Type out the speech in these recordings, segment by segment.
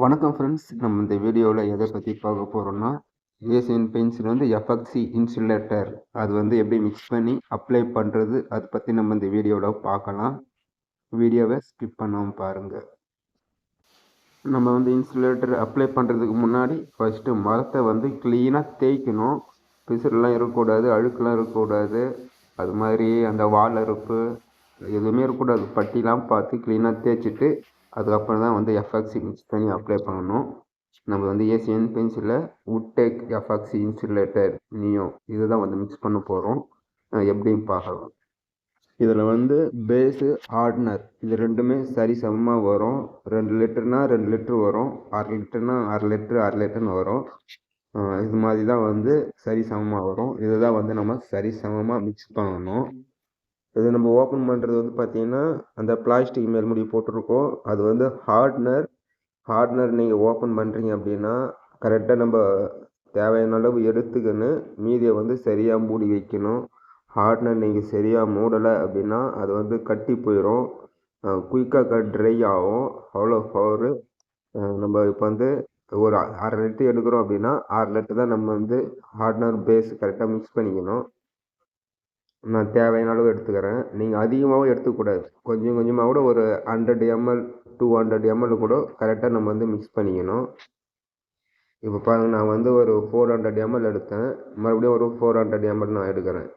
வணக்கம் ஃப்ரெண்ட்ஸ் நம்ம இந்த வீடியோவில் எதை பற்றி பார்க்க போகிறோம்னா ஏசியன் பெயிண்ட்ஸில் வந்து எஃப்எக்சி இன்சுலேட்டர் அது வந்து எப்படி மிக்ஸ் பண்ணி அப்ளை பண்ணுறது அதை பற்றி நம்ம இந்த வீடியோவில் பார்க்கலாம். வீடியோவை ஸ்கிப் பண்ணாமல் பாருங்கள் நம்ம வந்து இன்சுலேட்டர் அப்ளை பண்ணுறதுக்கு முன்னாடி ஃபஸ்ட்டு மரத்தை வந்து க்ளீனாக தேய்க்கணும். பிசுறுலாம் இருக்கக்கூடாது அழுக்கெலாம் இருக்கக்கூடாது. அது மாதிரி அந்த வால் அறுப்பு எதுவுமே இருக்கக்கூடாது. பட்டிலாம் பார்த்து க்ளீனாக தேய்ச்சிட்டு அதுக்கப்புறம் தான் வந்து எஃப்எக்ஸி மிக்ஸ் பண்ணி அப்ளை பண்ணணும். நம்ம வந்து ஏசியன் பென்சிலில் உட்டேக் எஃப்எக்ஸி இன்சுலேட்டர் நியோ இது தான் வந்து மிக்ஸ் பண்ண போகிறோம் எப்படின்னு பார்க்கலாம். இதில் வந்து பேஸு ஹார்ட்னர் இது ரெண்டுமே சரி சமமாக வரும். ரெண்டு லிட்டர்னால் ரெண்டு லிட்ரு வரும். அரை லிட்டர்னால் அரை லிட்ரு அரை லிட்டர்னு வரும். இது மாதிரி தான் வந்து சரி சமமாக வரும். இதை தான் வந்து நம்ம சரி சமமாக மிக்ஸ் பண்ணணும். இது நம்ம ஓப்பன் பண்ணுறது வந்து பார்த்திங்கன்னா அந்த பிளாஸ்டிக் மேல்முடி போட்டிருக்கோம். அது வந்து ஹார்ட்னர் ஹார்ட்னர் நீங்கள் ஓப்பன் பண்ணுறீங்க அப்படின்னா கரெக்டாக நம்ம தேவையான அளவு எடுத்துக்கின்னு மீதியை வந்து சரியாக மூடி வைக்கணும். ஹார்ட்னர் நீங்கள் சரியாக மூடலை அப்படின்னா அது வந்து கட்டி போயிடும் குயிக்காக கட் ட்ரை ஆகும். அவ்வளோ பவரு நம்ம இப்போ வந்து ஒரு அரை லிட்டர் எடுக்கிறோம் அப்படின்னா ஆறு லிட்டர் தான் நம்ம வந்து ஹார்ட்னர் பேஸ் கரெக்டாக மிக்ஸ் பண்ணிக்கணும். நான் தேவையான அளவு எடுத்துக்கிறேன். நீங்கள் அதிகமாகவும் எடுத்துக்கூடாது கொஞ்சம் கொஞ்சமாக கூட ஒரு hundred ML two hundred ML கூட கரெக்டாக நம்ம வந்து மிக்ஸ் பண்ணிக்கணும். இப்போ பாருங்கள் நான் வந்து ஒரு ஃபோர் ஹண்ட்ரட் எம்எல் எடுத்தேன். மறுபடியும் ஒரு ஃபோர் ஹண்ட்ரட் எம்எல் நான் எடுக்கிறேன்.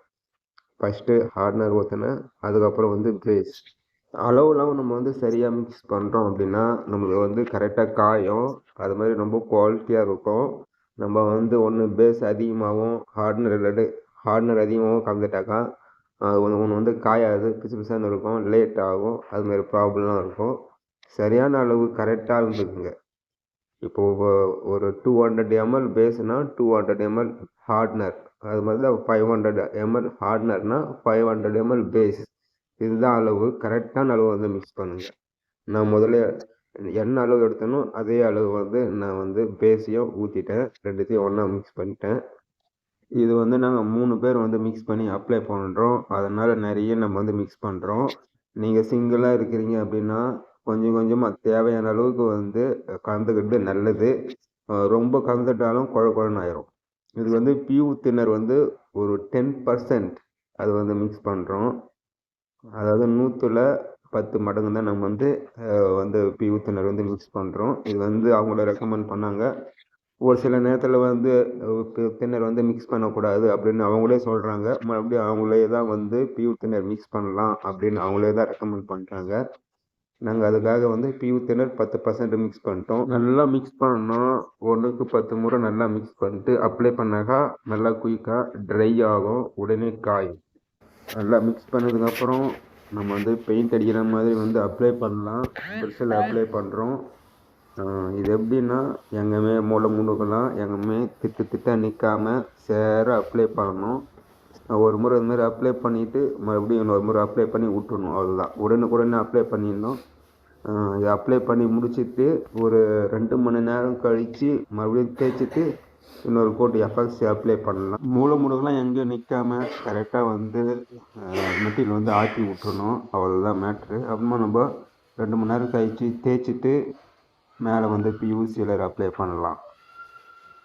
ஃபஸ்ட்டு ஹார்ட்னர் ஊற்றினேன் அதுக்கப்புறம் வந்து பேஸ் அளவுலாம் நம்ம வந்து சரியாக மிக்ஸ் பண்ணுறோம் அப்படின்னா நம்மளுக்கு வந்து கரெக்டாக காயும். அது மாதிரி ரொம்ப குவாலிட்டியாக இருக்கும். நம்ம வந்து ஒன்று பேஸ் அதிகமாகவும் ஹார்ட்னர் ஹார்ட்னர் அதிகமாகவும் கலந்துட்டாக்கா ஒன்று ஒன்று வந்து காயாது பிசு பிசான்னு இருக்கும் லேட் ஆகும் அதுமாரி ப்ராப்ளம்லாம் இருக்கும். சரியான அளவு கரெக்டாக இருந்துக்குங்க. இப்போது ஒரு டூ ஹண்ட்ரட் எம்எல் பேஸ்னால் டூ ஹண்ட்ரட் எம்எல் ஹார்ட்னர் அது மாதிரி தான் ஃபைவ் ஹண்ட்ரட் எம்எல் ஹார்ட்னர்னால் ஃபைவ் ஹண்ட்ரட் எம்எல் பேஸ் இதுதான் அளவு கரெக்டான அளவு வந்து மிக்ஸ் பண்ணுங்கள் நான் முதல்ல என்ன அளவு எடுத்தனோ அதே அளவு வந்து நான் வந்து பேஸையும் ஊற்றிட்டேன் ரெண்டுத்தையும் ஒன்றா மிக்ஸ் பண்ணிட்டேன். இது வந்து நாங்கள் மூணு பேர் வந்து மிக்ஸ் பண்ணி அப்ளை பண்ணுறோம் அதனால் நிறைய நம்ம வந்து மிக்ஸ் பண்ணுறோம் நீங்கள் சிங்கிளாக இருக்கிறீங்க அப்படின்னா கொஞ்சம் கொஞ்சமாக தேவையான அளவுக்கு வந்து கலந்துக்கிட்டு நல்லது. ரொம்ப கலந்துட்டாலும் குழ குழன்னு ஆயிரும். இது வந்து பியூ தின்னர் வந்து ஒரு டென் பர்சன்ட் அது வந்து மிக்ஸ் பண்ணுறோம் அதாவது நூற்றில் பத்து மடங்கு தான் நம்ம வந்து வந்து பியூ தின்னர் வந்து மிக்ஸ் பண்ணுறோம் இது வந்து அவங்கள ரெக்கமெண்ட் பண்ணாங்க. ஒரு சில நேரத்தில் வந்து தின்னர் வந்து மிக்ஸ் பண்ணக்கூடாது அப்படின்னு அவங்களே சொல்கிறாங்க மறுபடியும் அவங்களே தான் வந்து பியூர் தின்னர் மிக்ஸ் பண்ணலாம் அப்படின்னு அவங்களே தான் ரெக்கமெண்ட் பண்ணுறாங்க நாங்கள் அதுக்காக வந்து பியூர் தின்னர் பத்து பர்சன்ட் மிக்ஸ் பண்ணிட்டோம். நல்லா மிக்ஸ் பண்ணோம் ஒன்றுக்கு பத்து முறை நல்லா மிக்ஸ் பண்ணிட்டு அப்ளை பண்ணாக்கா நல்லா குயிக்காக ட்ரை ஆகும் உடனே காயும். நல்லா மிக்ஸ் பண்ணதுக்கப்புறம் நம்ம வந்து பெயிண்ட் அடிக்கிற மாதிரி வந்து அப்ளை பண்ணலாம். ப்ரெஷ்ஷில் அப்ளை பண்ணுறோம் இது எப்படின்னா எங்கேயுமே மூளை முடுக்கலாம் எங்கேயுமே திட்டு திட்டாக நிற்காம சேர அப்ளை பண்ணணும். ஒரு முறை இது மாதிரி அப்ளை பண்ணிவிட்டு மறுபடியும் இன்னொரு முறை அப்ளை பண்ணி விட்டுணும் அவ்வளோதான் உடனுக்குடனே அப்ளை பண்ணிடணும். இதை அப்ளை பண்ணி முடிச்சுட்டு ஒரு ரெண்டு மணி நேரம் கழித்து மறுபடியும் தேய்ச்சிட்டு இன்னொரு கோட்டு எஃப்எக்சி அப்ளை பண்ணலாம். மூளை முடுக்கெல்லாம் எங்கேயும் நிற்காம கரெக்டாக வந்து மெட்டீரியல் வந்து ஆக்கி விட்டுறணும். அவ்வளோதான் மேட்ரு அப்புறமா நம்ம ரெண்டு மணி நேரம் கழித்து தேய்ச்சிட்டு மேலே வந்து இப்போ யூசியில் அப்ளை பண்ணலாம்.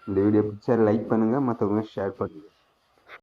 இந்த வீடியோ பிடிச்சா லைக் பண்ணுங்கள் மற்றவங்க ஷேர் பண்ணுங்கள்